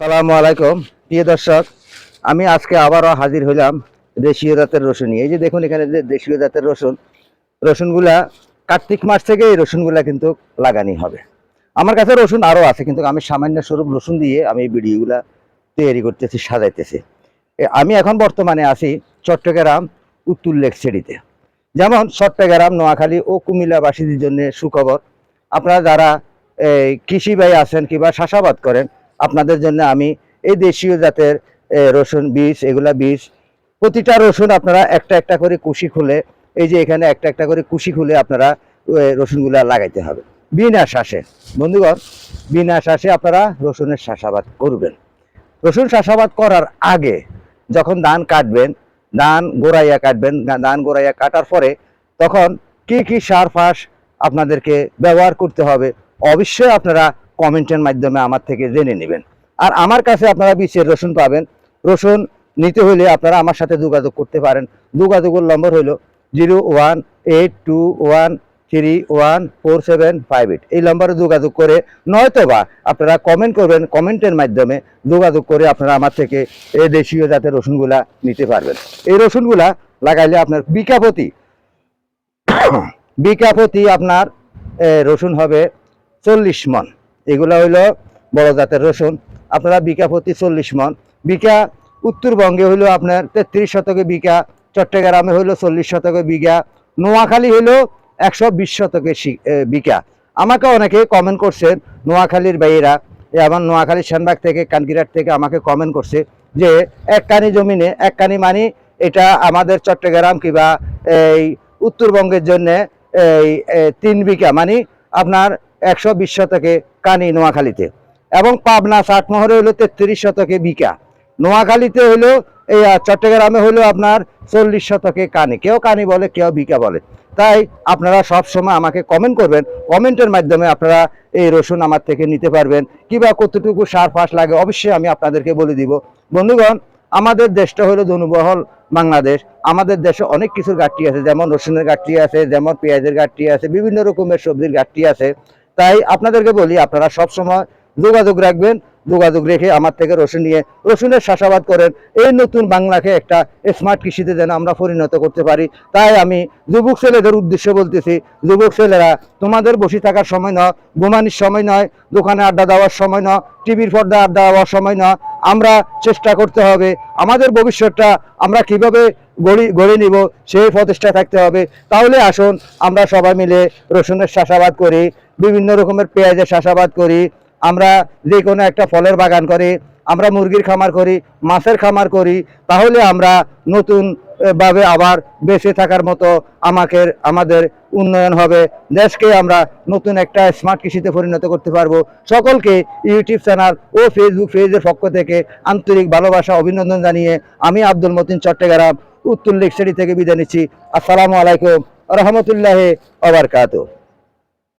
সালামু আলাইকুম। প্রিয় দর্শক আমি আজকে আবারও হাজির হইলাম দেশীয় জাতের রসুন এই যে দেখুন এখানে যে দেশীয় জাতের রসুন রসুনগুলা কার্তিক মাস থেকে এই রসুনগুলা কিন্তু লাগানি হবে। আমার কাছে রসুন আরও আছে কিন্তু আমি সামান্য স্বরূপ রসুন দিয়ে আমি এই ভিডিওগুলা তৈরি করতেছি সাজাইতেছি। আমি এখন বর্তমানে আছি চট্টগ্রাম উত্তর লেক সিটিতে। যেমন চট্টগ্রাম নোয়াখালী ও কুমিল্লাবাসীদের জন্য সুখবর। আপনারা যারা এই, কৃষি ভাই আছেন কিংবা চাষাবাদ করেন আপনাদের জন্য আমি এই দেশীয় জাতের রসুন, বীজ, এগুলা বীজ, প্রতিটা রসুন আপনারা একটা একটা করে কুশি খুলে, এই যে এখানে একটা একটা করে কুশি খুলে আপনারা রসুনগুলা লাগাইতে হবে। বিনা শ্বাসে। বন্ধুগণ, বিনা শ্বাসে আপনারা রসুনের চাষাবাদ করবেন। রসুন চাষাবাদ করার আগে যখন ধান কাটবেন, ধান গোড়াইয়া কাটবেন, ধান গোড়াইয়া কাটার পরে তখন কি কি সার ফাস আপনাদেরকে ব্যবহার করতে হবে, অবশ্যই আপনারা কমেন্টের মাধ্যমে আমার থেকে জেনে নেবেন। আর আমার কাছে আপনারা বিশের রসুন পাবেন। রসুন নিতে হলে আপনারা আমার সাথে যোগাযোগ করতে পারেন। যোগাযোগের নম্বর হলো zero one eight two one three one four seven five eight. এই নম্বরে যোগাযোগ করে নয়তো বা আপনারা কমেন্ট করবেন, কমেন্টের মাধ্যমে যোগাযোগ করে আপনারা আমার থেকে এই দেশীয় জাতের রসুনগুলা নিতে পারবেন। এই রসুনগুলা লাগাইলে আপনার বিকাপতি বিকাপতি আপনার রসুন হবে চল্লিশ মন এগুলো হইল বড় জাতের রসুন। আপনারা বিঘা প্রতি চল্লিশ মন। বিঘা উত্তরবঙ্গে হইল আপনার তেত্রিশ শতকে বিঘা চট্টগ্রামে হইল চল্লিশ শতকে বিঘা নোয়াখালী হইল একশো বিশ শতকে বিঘা আমাকে অনেকে কমেন্ট করছেন নোয়াখালীর বাইরা আমার নোয়াখালী সেনবাগ থেকে, কানকিরাট থেকে আমাকে কমেন্ট করছে যে এক কানি জমিনে এক কানি মানি এটা আমাদের চট্টগ্রাম কিংবা এই উত্তরবঙ্গের জন্য এই তিন বিঘা মানে আপনার একশো বিশ শতকে কানি নোয়াখালীতে। এবং পাবনা ষাটমোহরে হলো তেত্রিশ শতকে বিকা। নোয়াখালীতে হলো, এই চট্টগ্রামে হলো আপনার চল্লিশ শতকে কানি। কেউ কানি বলে, কেউ বিকা বলে। তাই আপনারা সব সময় আমাকে কমেন্ট করবেন। কমেন্টের মাধ্যমে আপনারা এই রসুন আমার থেকে নিতে পারবেন। কিংবা কতটুকু সার ফাঁস লাগে, অবশ্যই আমি আপনাদেরকে বলে দিব। বন্ধুগণ, আমাদের দেশটা হলো জনবহল বাংলাদেশ। আমাদের দেশে অনেক কিছুর ঘাটতি আছে, যেমন রসুনের ঘাটতি আছে, যেমন পেঁয়াজের ঘাটতি আছে, বিভিন্ন রকমের সবজির ঘাটতি আছে। তাই আপনাদেরকে বলি, আপনারা সব সময় যোগাযোগ রাখবেন, যোগাযোগ রেখে আমার থেকে রসুন নিয়ে, রসুনের চাষাবাদ করেন। এই নতুন বাংলাকে একটা স্মার্ট কৃষিতে যেন আমরা পরিণত করতে পারি। তাই আমি যুবক ছেলেদের উদ্দেশ্যে বলতেছি, যুবক ছেলেরা, তোমাদের বসে থাকার সময় নয়, ঘুমানির সময় নয়, দোকানে আড্ডা দেওয়ার সময় নয়, টিভির পর্দা আড্ডা দেওয়ার সময় নয়, আমরা চেষ্টা করতে হবে, আমাদের ভবিষ্যৎটা আমরা কীভাবে গড়ি, গড়ে নিব, সেই প্রচেষ্টা থাকতে হবে। তাহলে আসুন, আমরা সবাই মিলে রসুনের চাষাবাদ করি। বিভিন্ন রকমের পেঁয়াজের চাষাবাদ করি, আমরা যে কোনো একটা ফলের বাগান করি, আমরা মুরগির খামার করি, মাছের খামার করি, তাহলে আমরা নতুন ভাবে আবার বেঁচে থাকার মতো আমাকে, আমাদের উন্নয়ন হবে, দেশকে আমরা নতুন একটা স্মার্ট কৃষিতে পরিণত করতে পারব। সকলকে ইউটিউব চ্যানেল ও ফেসবুক পেজের পক্ষ থেকে আন্তরিক ভালোবাসা, অভিনন্দন জানিয়ে আমি আব্দুল মতিন চট্টগ্রাম, উত্তর লেকসারি থেকে বিদায় নিচ্ছি। আসসালামু আলাইকুম, রহমতুল্লাহ আবরকাত